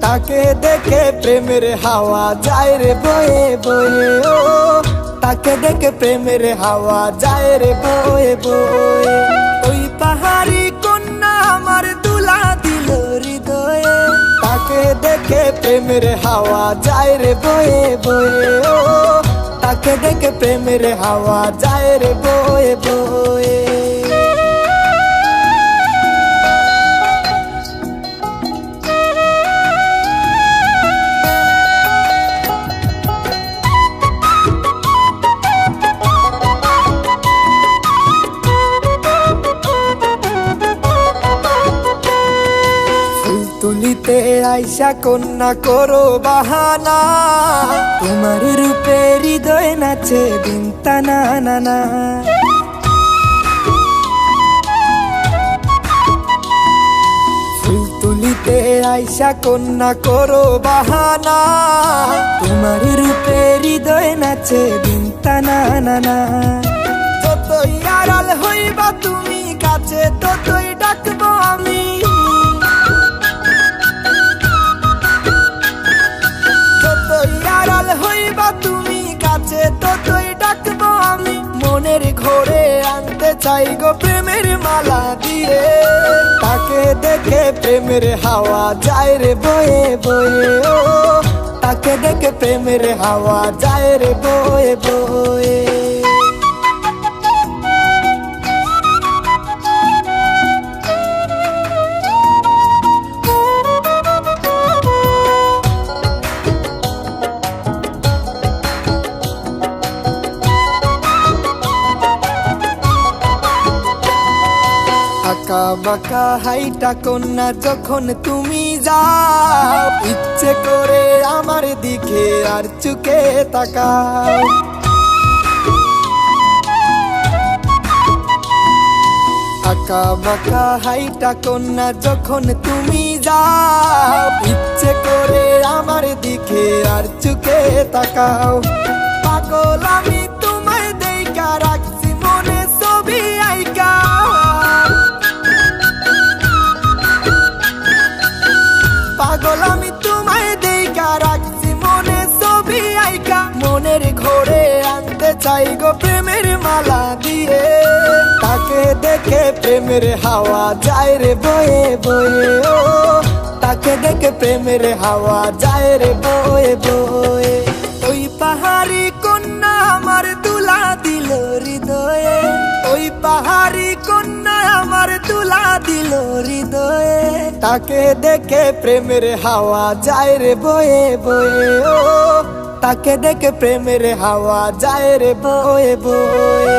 তাকে দেখে প্রেমের হাওয়া যায় রে বয়ে বয়ে ও। তাকে দেখে প্রেমের হাওয়া যায় রে বয়ে বয়ে। ওই পাহাড়ি কন্যা আমার দুলা দিল হৃদয়ে। তাকে দেখে প্রেমের হাওয়া যায় রে বয়ে বয়ে ও। তাকে দেখে প্রেমের হাওয়া যায় রে বয়ে বয়ে। তুলিতে আইসা কন্যা করো বাহানা। তোমার রূপে হৃদয় নাচে দিন তানা না। না তুলিতে আইসা কন্যা করো বাহানা। তোমার রূপে হৃদয় নাচে দিন তানা না না। যতই আড়াল হইবা তুমি কাছে, ততই ঘরে আনতে চাই গো প্রেমের মালা দিয়ে। তাকে দেখে প্রেমের হাওয়া যায় রে বয়ে বয়ে, ও। তাকে দেখে প্রেমের হাওয়া যায় রে বয়ে বয়ে। বাঁকা হাইটা কন্যা যখন তুমি যাও, ইচ্ছে করে আমার দিকে আর চুকে তাকাও। আঁকা বাঁকা হাইটা কন্যা যখন তুমি যাও, ইচ্ছে করে আমার দিকে আর চুকে তাকাও। চাই গো প্রেমের মালা দিয়ে। তাকে দেখে প্রেমের হাওয়া যায় রে বয়ে বয়ে, ও। তাকে দেখে প্রেমের হাওয়া যায় রে বয়ে বয়ে। ওই পাহাড়ি কন্যা আমার তুলা দিল হৃদয়ে, ওই পাহাড়ি কন্যা আমার তুলা দিল হৃদয়ে। তাকে দেখে প্রেমের হাওয়া যায় রে বয়ে বয়ে, ও। তাকে দেখে প্রেমের হাওয়া যায় রে বয়ে বয়ে।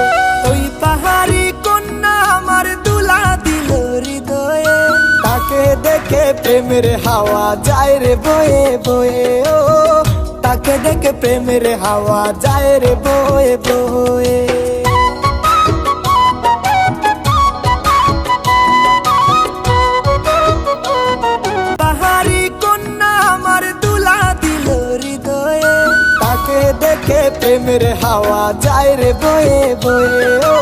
ওই পাহাড়ি কন্যা আমার দুলা দিল হৃদয়ে। তাকে দেখে প্রেমের হাওয়া যায় রে বয়ে বয়ে। ও, তাকে দেখে প্রেমের হাওয়া যায় রে বয়ে বয়ে। দেখে প্রেমের হাওয়া যায় রে বয়ে বয়ে, ও,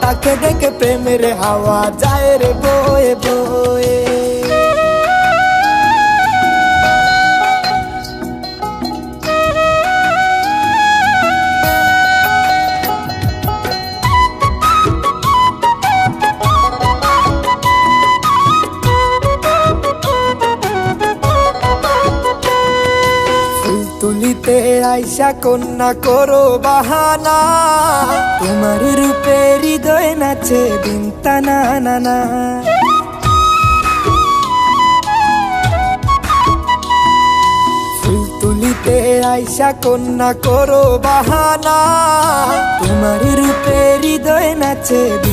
তাকে দেখে প্রেমের হাওয়া যায় রে বয়ে বয়ে। তুলিতে আইসা কন্যা করো বাহানা। তোমার রূপে হৃদয় নাচে দিন তানা না না। ফুল তুলিতে আইসা কন্যা করো বাহানা। তোমার রূপে হৃদয় নাচে